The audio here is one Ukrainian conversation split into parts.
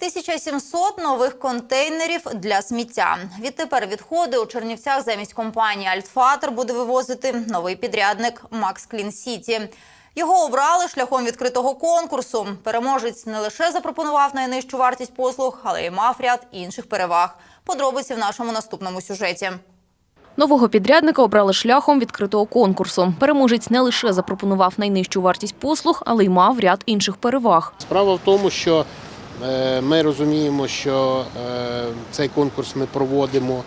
1700 нових контейнерів для сміття. Відтепер відходи у Чернівцях замість компанії Альтфатер буде вивозити новий підрядник Макс Клін Сіті. Його обрали шляхом відкритого конкурсу. Переможець не лише запропонував найнижчу вартість послуг, але й мав ряд інших переваг. Подробиці в нашому наступному сюжеті. Нового підрядника обрали шляхом відкритого конкурсу. Переможець не лише запропонував найнижчу вартість послуг, але й мав ряд інших переваг. Справа в тому, що ми розуміємо, що е, цей конкурс ми проводимо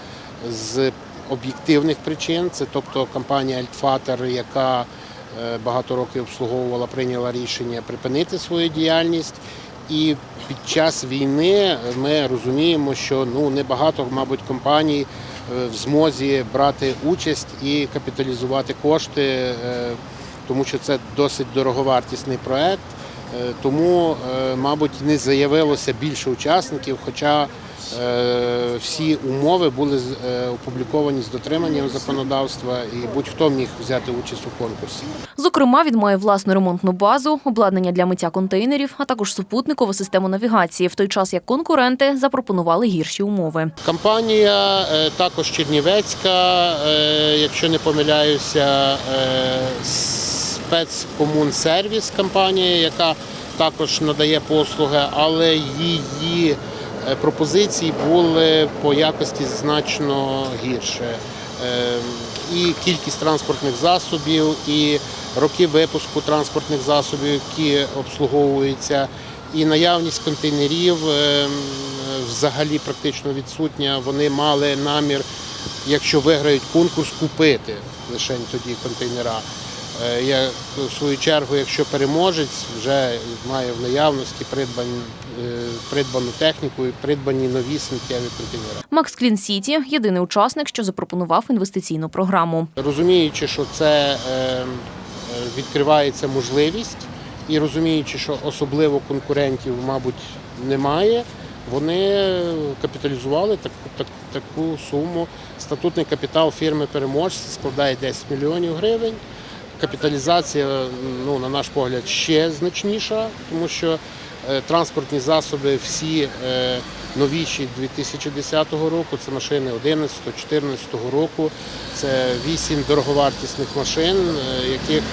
з об'єктивних причин. Це тобто компанія Альтфатер, яка е, багато років обслуговувала, прийняла рішення припинити свою діяльність. І під час війни ми розуміємо, що ну небагато, мабуть, компаній е, в змозі брати участь і капіталізувати кошти, е, тому що це досить дороговартісний проект. Е, Тому, е, мабуть, не заявилося більше учасників, хоча е, всі умови були опубліковані з дотриманням законодавства, і будь-хто міг взяти участь у конкурсі. Зокрема, він має власну ремонтну базу, обладнання для миття контейнерів, а також супутникову систему навігації, в той час як конкуренти запропонували гірші умови. Компанія також Чернівецька, якщо не помиляюся, спецкомунсервіс компанія, яка також надає послуги, але її е, пропозиції були по якості значно гірше. Е, І кількість транспортних засобів, і роки випуску транспортних засобів, які обслуговуються, і наявність контейнерів е, взагалі практично відсутня. Вони мали намір, якщо виграють конкурс, купити лише тоді контейнера. Е, Я в свою чергу, якщо переможець вже має в наявності придбані, е, придбану техніку і придбані нові сміттєві контейнери. Макс Клін Сіті єдиний учасник, що запропонував інвестиційну програму. Розуміючи, що це е, відкривається можливість, і розуміючи, що особливо конкурентів, мабуть, немає, вони капіталізували таку, так, таку суму. Статутний капітал фірми переможця складає 10 мільйонів гривень. Капіталізація, ну, на наш погляд, ще значніша, тому що е, транспортні засоби всі е, новіші 2010 року, це машини 11-14 року, це вісім дороговартісних машин, е, яких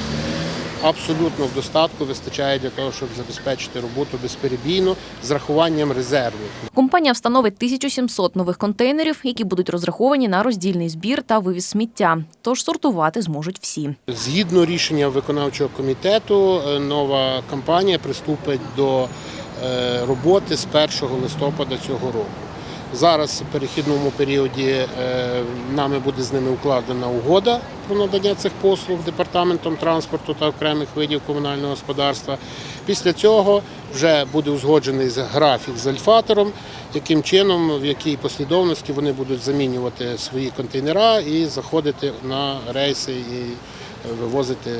абсолютно в достатку вистачає для того, щоб забезпечити роботу безперебійно з рахуванням резервів. Компанія встановить 1700 нових контейнерів, які будуть розраховані на роздільний збір та вивіз сміття. Тож сортувати зможуть всі. Згідно рішення виконавчого комітету, е, нова компанія приступить до е, роботи з 1 листопада цього року. Зараз в перехідному періоді е, нами буде з ними укладена угода про надання цих послуг департаментом транспорту та окремих видів комунального господарства. Після цього вже буде узгоджений графік з альфатором, яким чином, в якій послідовності вони будуть замінювати свої контейнера і заходити на рейси і вивозити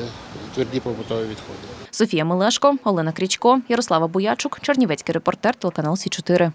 тверді побутові відходи. Софія Мелешко, Олена Крічко, Ярослава Боячук, Чернівецький репортер, телеканал Сі 4